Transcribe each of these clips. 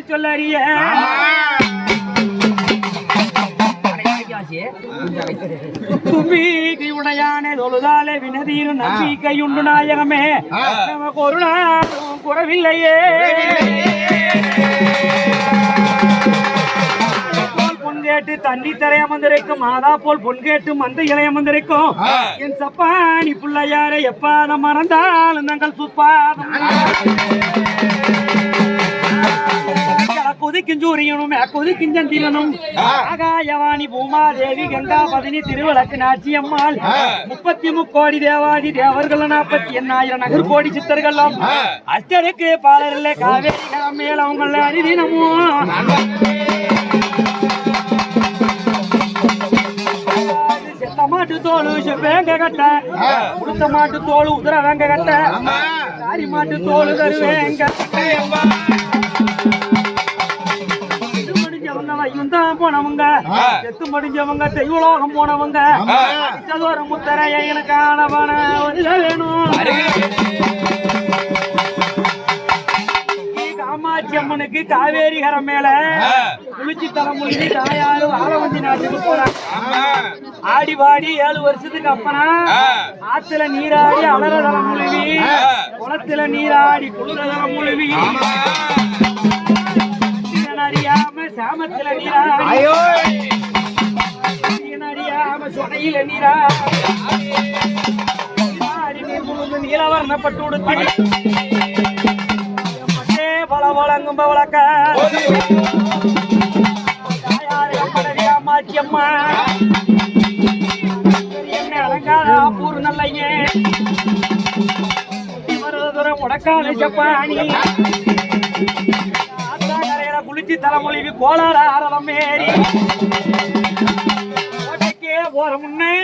பதில் சொல்ல அறிய. தும்பிக்கை உடையானே தொழுதாலே வினதியிலும் நம்பிக்கை உண்டு நாயகமே. நமக்கு ஒரு நாளும் குறவில்லையே கேட்டு தண்ணி தரை அமர்ந்திருக்கும் மாதா போல் பொன் கேட்டு மந்த இலை அமர்ந்திருக்கும். என் சப்பானி பிள்ளையாரை எப்பாத மறந்தாலும் தங்கள் சுப்பாதம். கொதிக்கும் சூரியனும் கொதிக்கும் சந்திரனும் ஆகாயவாணி பூமாதேவி கங்கா பதினி திருவிளக்கு நாச்சியம்மாள் முப்பத்தி முக்கோடி தேவாதி தேவர்கள் நாற்பத்தி எண்ணாயிரம் நகர் கோடி சித்தர்களும் அஷ்டருக்கு பாலரில் காவேரி மேல அவங்கள அரிதினமும் செத்த மாட்டு தோல் வேங்க கட்ட. உடுத்த மாட்டு தோல் உதிர வேங்க கட்ட. காரி மாட்டு தோல் தருவேங்க வைகுந்தம் போனவங்க செத்து மடிஞ்சவங்க தெய்வலோகம் போனவங்க அடிச்சதோர முத்தரைய எனக்கு ஆனவன வேணும். காமாட்சி அம்மனுக்கு காவேரி கரம் மேல குளிச்சு தலைமுழுகி தாயாரு ஆலவந்தி நாட்டுக்கு போறாங்க ஆடி பாடி ஏழு வருஷத்துக்கு அப்பனா ஆத்துல நீராடி அலற தலம் முழுவி குளத்துல நீராடி குளிர தலம் முழுவி சாமத்துல நீராடி. அறியாம சொடையில நீர் நீலவர்ணப்பட்டு உடுத்தி. பல வழங்கும் பவளக்க அம்மாச்சி அம்மா. என்ன அலங்கார பூர் நல்லையே. தூரம் முடக்கான ஜப்பானி கரையில குளிச்சு தலைமொழிவு கோளார ஆரலம் மேரி கோட்டைக்கே முன்னே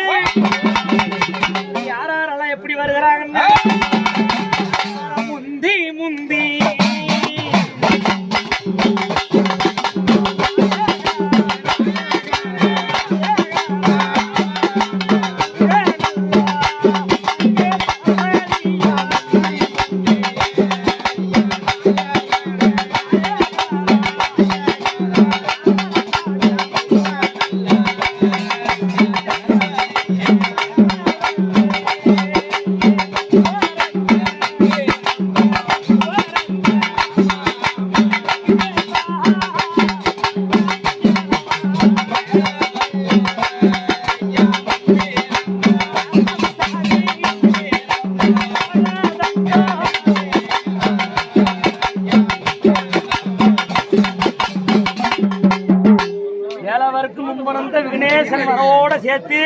ஏழவருக்கு முன்பணந்த வரோட சேர்த்து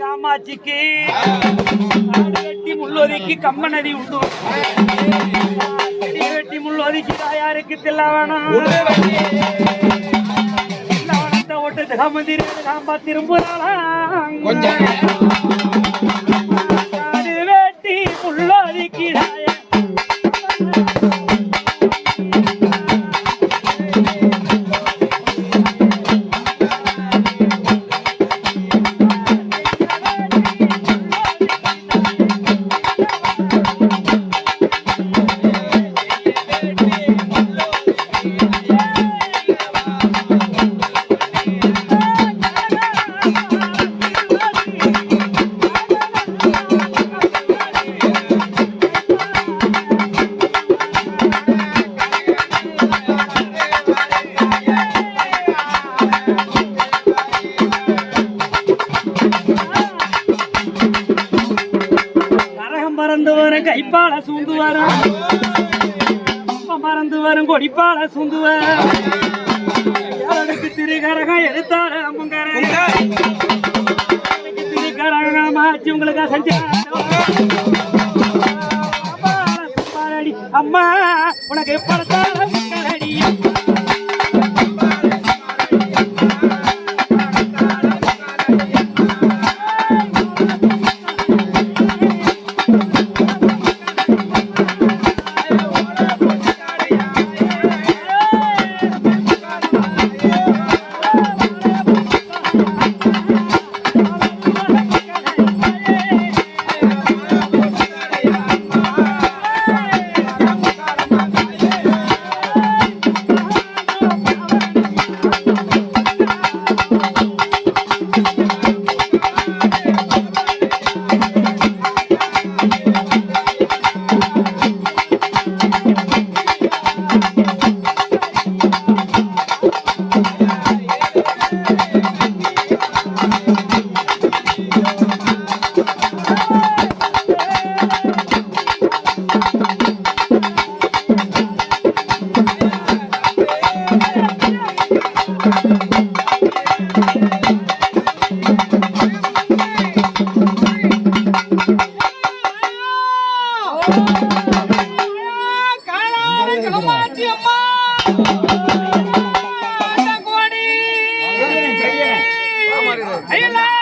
காமாட்சிக்கு காடு வெட்டி முள்ளொதுக்கி கம்ம உண்டு. வெட்டி முள்ளொதுக்கி தாயாருக்கு தில்லாவனம் தில்லாவணத்தை ஓட்டு திகாமந்திரி காம்பா திரும்புறாளாம். வரும் கைப்பால சூந்து வரும் கம்பம் வரும் கொடிப்பால சூந்து வரும் ஏழனுக்கு திருகரகம் எடுத்தாரு அம்புங்கரகம் ஆச்சு உங்களுக்கு செஞ்சு அம்மா உனக்கு படத்தால 哎呀妈